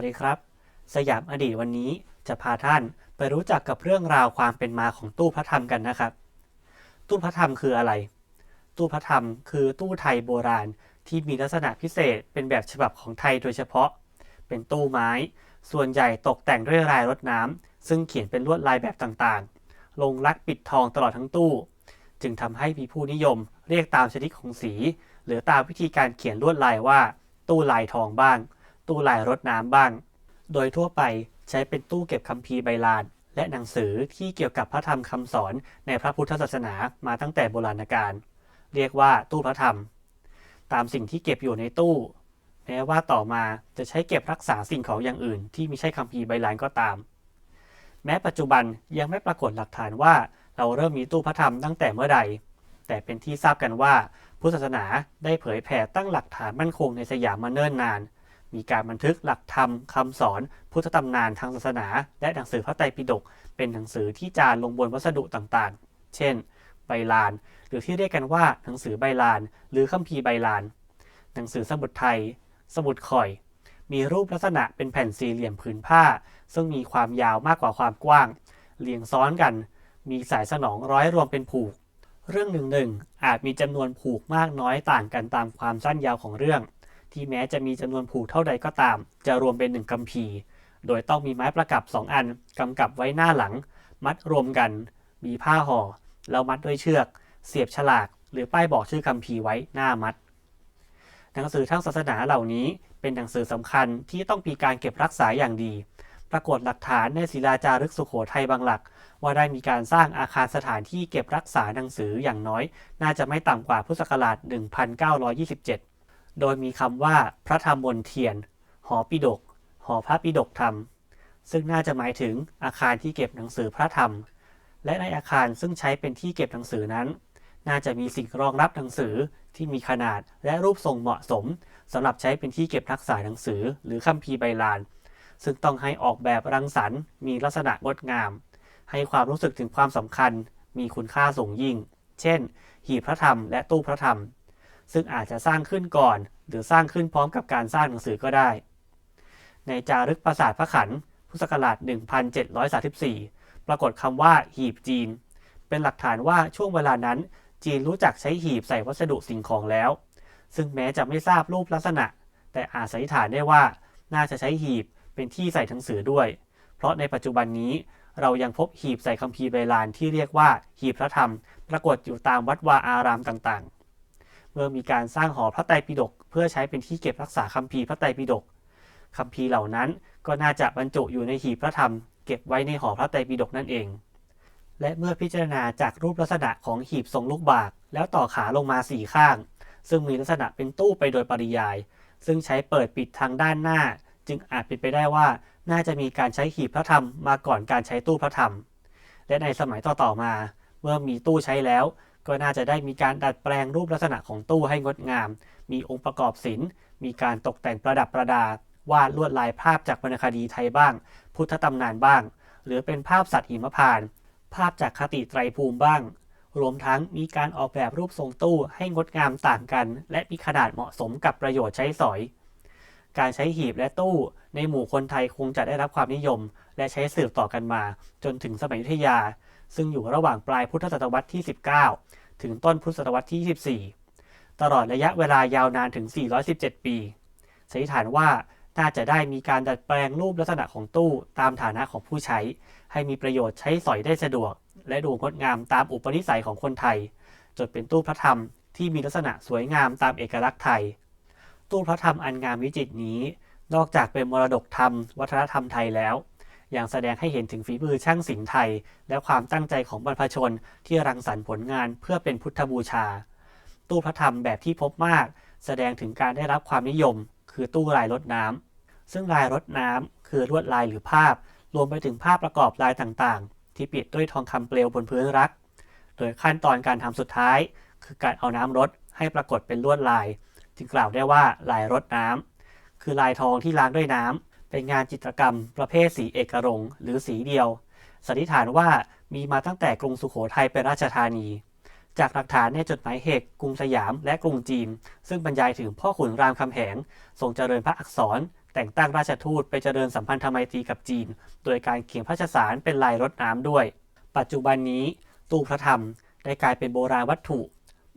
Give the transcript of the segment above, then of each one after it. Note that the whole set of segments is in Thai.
วัสดีครับ สยามอดีตวันนี้จะพาท่านไปรู้จักกับเรื่องราวความเป็นมาของตู้พระธรรมกันนะครับ ตู้พระธรรมคืออะไร ตู้พระธรรมคือตู้ไทยโบราณที่มีลักษณะพิเศษเป็นแบบฉบับของไทยโดยเฉพาะ เป็นตู้ไม้ ส่วนใหญ่ตกแต่งด้วยลายรถน้ำซึ่งเขียนเป็นลวดลายแบบต่างๆ ลงรักปิดทองตลอดทั้งตู้ จึงทำให้มีผู้นิยมเรียกตามชนิดของสี หรือตามวิธีการเขียนลวดลายว่า ตู้ลายทองบ้าง ตู้ลายรถน้ำบ้าง โดยทั่วไปใช้เป็นตู้เก็บคัมภีร์ใบลาน และหนังสือที่เกี่ยวกับพระธรรมคำสอนในพระพุทธศาสนามาตั้งแต่โบราณกาลเรียกว่าตู้พระธรรม ตามสิ่งที่เก็บอยู่ในตู้ แม้ว่าต่อมาจะใช้เก็บรักษาสิ่งของอย่างอื่น ที่ไม่ใช่คัมภีร์ใบลานก็ตาม แม้ปัจจุบันยังไม่ปรากฏหลักฐานว่าเราเริ่มมีตู้พระธรรมตั้งแต่เมื่อใด แต่เป็นที่ทราบกันว่าพุทธศาสนาได้เผยแผ่ตั้งหลักฐานมั่นคงในสยามมาเนิ่นนาน มีการบันทึกหลักธรรมคำสอน พุทธตำนานทางศาสนา และหนังสือพระไตรปิฎกเป็นหนังสือที่จารึกลงบนวัสดุต่างๆ เช่น ใบลาน หรือที่เรียกกันว่าหนังสือใบลาน หรือคัมภีร์ใบลาน หนังสือสมุดไทย สมุดข่อย มีรูปลักษณะเป็นแผ่นสี่เหลี่ยมผืนผ้า ซึ่งมีความยาวมากกว่าความกว้าง เรียงซ้อนกัน มีสายสนองร้อยรวมเป็นผูก เรื่องหนึ่งหนึ่งอาจมีจำนวนผูกมากน้อยต่างกันตามความสั้นยาวของเรื่อง ที่แม้จะมีจำนวนผูกเท่าใดก็ตาม จะรวมเป็นหนึ่งกัมพีโดยต้องมีไม้ประกับสองอันกำกับไว้หน้าหลัง มัดรวมกัน มีผ้าห่อ แล้วมัดด้วยเชือก เสียบฉลาก หรือป้ายบอกชื่อคัมภีไว้หน้ามัด หนังสือทางศาสนาเหล่านี้เป็นหนังสือสำคัญที่ต้องมีการเก็บรักษาอย่างดี ปรากฏหลักฐานในศิลาจารึกสุโขทัยบางหลัก ว่าได้มีการสร้างอาคารสถานที่เก็บรักษาหนังสืออย่างน้อย น่าจะไม่ต่ำกว่าพุทธศักราช 1927 โดยมีคำว่าพระธรรมมนเทียน หอปิดกหอพระปิดกธรรม ซึ่งน่าจะหมายถึงอาคารที่เก็บหนังสือพระธรรม และในอาคารซึ่งใช้เป็นที่เก็บหนังสือนั้น น่าจะมีสิ่งรองรับหนังสือที่มีขนาดและรูปทรงเหมาะสมสำหรับใช้เป็นที่เก็บรักษาหนังสือ หรือคัมภีร์ใบลาน ซึ่งต้องให้ออกแบบรังสรรค์ มีลักษณะงดงาม ให้ความรู้สึกถึงความสำคัญ มีคุณค่าสูงยิ่ง เช่น หีบพระธรรมและตู้พระธรรม ซึ่งอาจจะสร้างขึ้นก่อน หรือสร้างขึ้นพร้อมกับการสร้างหนังสือก็ได้ ในจารึกปราสาทพระขันพุทธศักราช 1734 ปรากฏคำว่าหีบจีน เป็นหลักฐานว่าช่วงเวลานั้น จีนรู้จักใช้หีบใส่วัสดุสิ่งของแล้ว ซึ่งแม้จะไม่ทราบรูปลักษณะ แต่อาจสันนิษฐานได้ว่า น่าจะใช้หีบเป็นที่ใส่หนังสือด้วย เพราะในปัจจุบันนี้เรายังพบหีบใส่คัมภีร์ใบลานที่เรียกว่าหีบพระธรรม ปรากฏอยู่ตามวัดวาอารามต่างๆ เมื่อมีการสร้างหอพระไตรปิฎกเพื่อใช้เป็นที่เก็บรักษาคัมภีร์พระไตรปิฎกคัมภีร์เหล่านั้นก็น่าจะบรรจุอยู่ในหีบพระธรรม เก็บไว้ในหอพระไตรปิฎกนั่นเอง และเมื่อพิจารณาจากรูปลักษณะของหีบทรงลูกบาก แล้วต่อขาลงมาสี่ข้าง ซึ่งมีลักษณะเป็นตู้ไปโดยปริยาย ซึ่งใช้เปิดปิดทางด้านหน้า จึงอาจเป็นไปได้ว่าน่าจะมีการใช้หีบพระธรรมมาก่อนการใช้ตู้พระธรรม และในสมัยต่อๆมา เมื่อมีตู้ใช้แล้ว ก็น่าจะได้มีการดัดแปลงรูปลักษณะของตู้ให้งดงาม มีองค์ประกอบศิลป์ มีการตกแต่งประดับประดา วาดลวดลายภาพจากวรรณคดีไทยบ้าง พุทธตำนานบ้าง หรือเป็นภาพสัตว์หิมพาน ภาพจากคติไตรภูมิบ้าง รวมทั้งมีการออกแบบรูปทรงตู้ให้งดงามต่างกัน และมีขนาดเหมาะสมกับประโยชน์ใช้สอย การใช้หีบและตู้ ในหมู่คนไทยคงจะได้รับความนิยม และใช้สืบต่อกันมา จนถึงสมัยยุธยา ซึ่งอยู่ระหว่างปลายพุทธศตวรรษที่ 19 ถึงต้นพุทธศตวรรษที่ 24 ตลอดระยะเวลายาวนานถึง 417 ปีสันนิษฐานว่าน่าจะได้มีการดัดแปลงรูปลักษณะของตู้ตามฐานะของผู้ใช้ ให้มีประโยชน์ใช้สอยได้สะดวก และดูงดงามตามอุปนิสัยของคนไทย จนเป็นตู้พระธรรมที่มีลักษณะสวยงามตามเอกลักษณ์ไทย ตู้พระธรรมอันงามวิจิตรนี้ นอกจากเป็นมรดกธรรม วัฒนธรรมไทยแล้ว อยังแสดงให้เห็นถึงฝีมือช่างศิลป์ไทย และความตั้งใจของบรรพชนที่รังสรรค์ผลงานเพื่อเป็นพุทธบูชา ตู้พระธรรมแบบที่พบมาก แสดงถึงการได้รับความนิยม คือตู้ลายรดน้ำซึ่งลายรดน้ำคือลวดลายหรือภาพ รวมไปถึงภาพประกอบลายต่างๆ ที่ปิดด้วยทองคำเปลวบนพื้นรัก โดยขั้นตอนการทำสุดท้าย คือการเอาน้ำรดให้ปรากฏเป็นลวดลาย จึงกล่าวได้ว่าลายรดน้ำคือลายทองที่ล้างด้วยน้ำ เป็นงานจิตรกรรม ประเภทสีเอกรงหรือสีเดียว สันนิษฐานว่ามีมาตั้งแต่กรุงสุโขทัยเป็นราชธานี จากหลักฐานในจดหมายเหตุกรุงสยามและกรุงจีน ซึ่งบรรยายถึงพ่อขุนรามคำแหง ทรงเจริญพระอักษร แต่งตั้งราชทูตไปเจริญสัมพันธไมตรีกับจีน โดยการเขียนพระราชสารเป็นลายรดน้ำด้วย ปัจจุบันนี้ ตู้พระธรรมได้กลายเป็นโบราณวัตถุ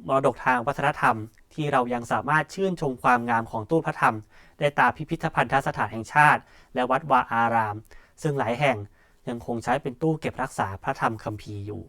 มรดกทางวัฒนธรรม ที่เรายังสามารถชื่นชมความงามของตู้พระธรรม ได้ตามพิพิธภัณฑสถานแห่งชาติ และวัดวาอาราม ซึ่งหลายแห่งยังคงใช้เป็นตู้เก็บรักษาพระธรรมคัมภีร์อยู่